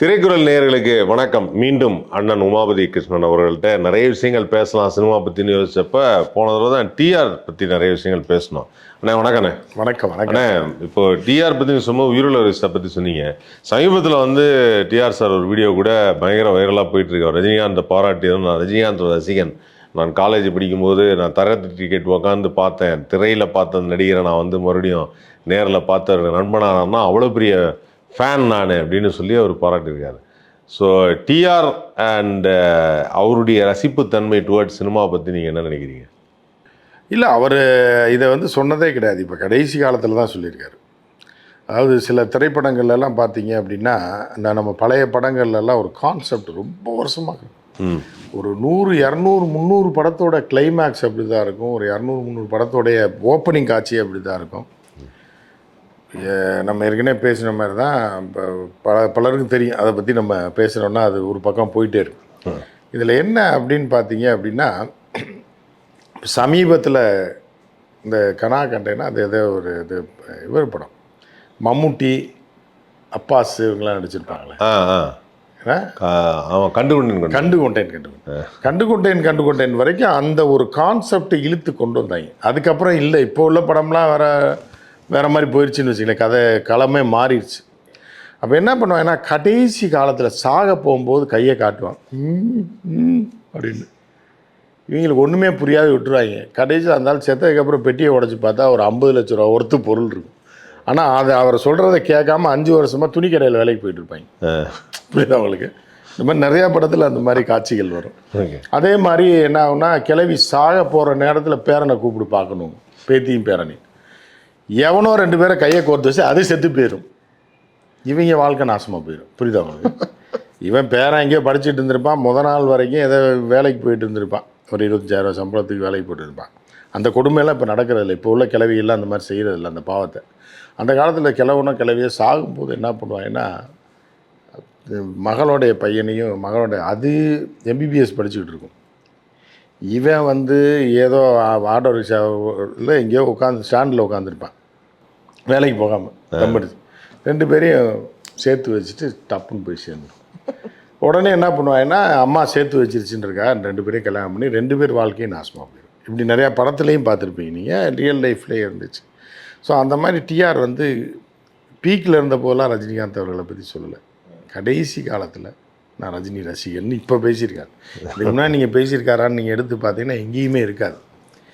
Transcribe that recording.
திரைக்குறள் நேயர்களுக்கு வணக்கம். மீண்டும் அண்ணன் உமாபதி கிருஷ்ணன் அவர்கள்ட்ட நிறைய விஷயங்கள் பேசலாம். சினிமா பற்றினு யோசிச்சப்ப போன தடவை தான் டிஆர் பற்றி நிறைய விஷயங்கள் பேசணும் அண்ணே வணக்கண்ணே வணக்கம் அண்ணே இப்போ டிஆர் பற்றி சும்மா உயிருள்ள விஷயத்தை பற்றி சொன்னீங்க. சமீபத்தில் வந்து டிஆர் சார் ஒரு வீடியோ கூட பயங்கர வைரலாக போயிட்டு இருக்கு. ரஜினிகாந்தை பாராட்டியதும் நான் ரஜினிகாந்த் ரசிகன். நான் காலேஜ் படிக்கும்போது நான் தரத்து டிக்கெட் உட்காந்து பார்த்தேன். திரையில் பார்த்த நடிகரை நான் வந்து மறுபடியும் நேரில் பார்த்த நண்பனானா அவ்வளோ பெரிய ஃபேன் நான் அப்படின்னு சொல்லி அவர் பாராட்டியிருக்காரு. ஸோ டிஆர் அண்ட் அவருடைய ரசிப்புத்தன்மை டுவர்ட்ஸ் சினிமா பற்றி நீங்கள் என்ன நினைக்கிறீங்க? இல்லை அவர் இதை வந்து சொன்னதே கிடையாது. இப்போ கடைசி காலத்தில் தான் சொல்லியிருக்காரு. அதாவது சில திரைப்படங்கள்ல எல்லாம் பார்த்தீங்க அப்படின்னா இந்த நம்ம பழைய படங்கள்ல எல்லாம் ஒரு கான்செப்ட் ரொம்ப வருஷமாக ஒரு நூறு இரநூறு முந்நூறு படத்தோட கிளைமேக்ஸ் அப்படி தான் இருக்கும். ஒரு இரநூறு முந்நூறு படத்தோடைய ஓப்பனிங் காட்சி அப்படி தான் இருக்கும். நம்ம ஏற்கனவே பேசின மாதிரி தான் இப்போ பல பலருக்கும் தெரியும். அதை பற்றி நம்ம பேசுகிறோன்னா அது ஒரு பக்கம் போயிட்டே இருக்கும். இதில் என்ன அப்படின்னு பார்த்தீங்க அப்படின்னா சமீபத்தில் இந்த கனா கண்டேன்னா அது ஏதோ ஒரு இது இவர் படம். மம்முட்டி அப்பாஸ் இவங்கெல்லாம் நடிச்சிருப்பாங்களே. அவன் கண்டு கொண்டு. கண்டு கொண்டேன் கண்டு கொண்டேன். கண்டு கொண்டேன் கண்டு கொண்டேன் வரைக்கும் அந்த ஒரு கான்செப்டை இழுத்து கொண்டு வந்தாங்க. அதுக்கப்புறம் இல்லை இப்போ உள்ள படம்லாம் வேற வேற மாதிரி போயிடுச்சுன்னு வச்சுக்கலேன் கதை களமே மாறிடுச்சு. அப்போ என்ன பண்ணுவாங்கன்னா கடைசி காலத்தில் சாக போகும்போது கையை காட்டுவான் ம், ம் அப்படின்னு. இவங்களுக்கு ஒன்றுமே புரியாது விட்டுருவாங்க. கடைசியில் இருந்தாலும் செத்ததுக்கப்புறம் பெட்டியை உடச்சி பார்த்தா ஒரு ஐம்பது லட்ச ரூபா ஒர்த்து பொருள் இருக்கும். ஆனால் அது அவர் சொல்கிறத கேட்காம அஞ்சு வருஷமாக துணி கடையில் வேலைக்கு போயிட்டு இருப்பாங்க. புரியுதா உங்களுக்கு? இந்த மாதிரி நிறையா படத்தில் அந்த மாதிரி காட்சிகள் வரும். அதே மாதிரி என்ன ஆகும்னா கிளவி சாக போகிற நேரத்தில் பேரனை கூப்பிட்டு பார்க்கணும். பேத்தியும் பேரனையும். எவனோ ரெண்டு பேரை கையை கோர்த்து வச்சு அது செத்து போயிடும் இவங்க வாழ்க்கை நாசமாக போயிடும் புரியுதா உங்களுக்கு? இவன் பேரன் எங்கேயோ படிச்சுட்டு இருந்திருப்பான். முத நாள் வரைக்கும் ஏதோ வேலைக்கு போயிட்டு இருந்திருப்பான். ஒரு இருபத்தஞ்சாயிரம் சம்பளத்துக்கு வேலைக்கு போயிட்டு இருப்பான். அந்த கொடுமையெல்லாம் இப்போ நடக்கிறதில்ல. இப்போ உள்ள கிளவியெல்லாம் அந்த மாதிரி செய்கிறதில்ல அந்த பாவத்தை. அந்த காலத்தில் கிளவுனா கிளவியை சாகும்போது என்ன பண்ணுவாங்கன்னா மகளுடைய பையனையும் மகளோடைய அது எம்பிபிஎஸ் படிச்சுக்கிட்டு இருக்கும். இவன் வந்து ஏதோ ஆட்டோ ரிக்ஷாவில் எங்கேயோ உட்காந்து ஸ்டாண்டில் உட்காந்துருப்பான் வேலைக்கு போகாமல் தம்படிச்சு ரெண்டு பேரையும் சேர்த்து வச்சுட்டு டப்புன்னு போய் சேர்ந்துடும் உடனே என்ன பண்ணுவாங்கன்னா அம்மா சேர்த்து வச்சிருச்சுன்றக்கா ரெண்டு பேரையும் கல்யாணம் பண்ணி ரெண்டு பேர் வாழ்க்கையும் நாசமாக போயிடும். இப்படி நிறையா படத்துலையும் பார்த்துருப்பீங்க நீங்கள் ரியல் லைஃப்லேயே இருந்துச்சு. ஸோ அந்த மாதிரி டிஆர் வந்து பீக்கில் இருந்த போதெல்லாம் ரஜினிகாந்த் அவர்களை பற்றி சொல்லலை. கடைசி காலத்தில் நான் ரஜினி ரசிகன் இப்போ பேசியிருக்காரு. இதுக்கு முன்னாடி நீங்கள் பேசியிருக்காரான்னு நீங்கள் எடுத்து பார்த்தீங்கன்னா எங்கேயுமே இருக்காது.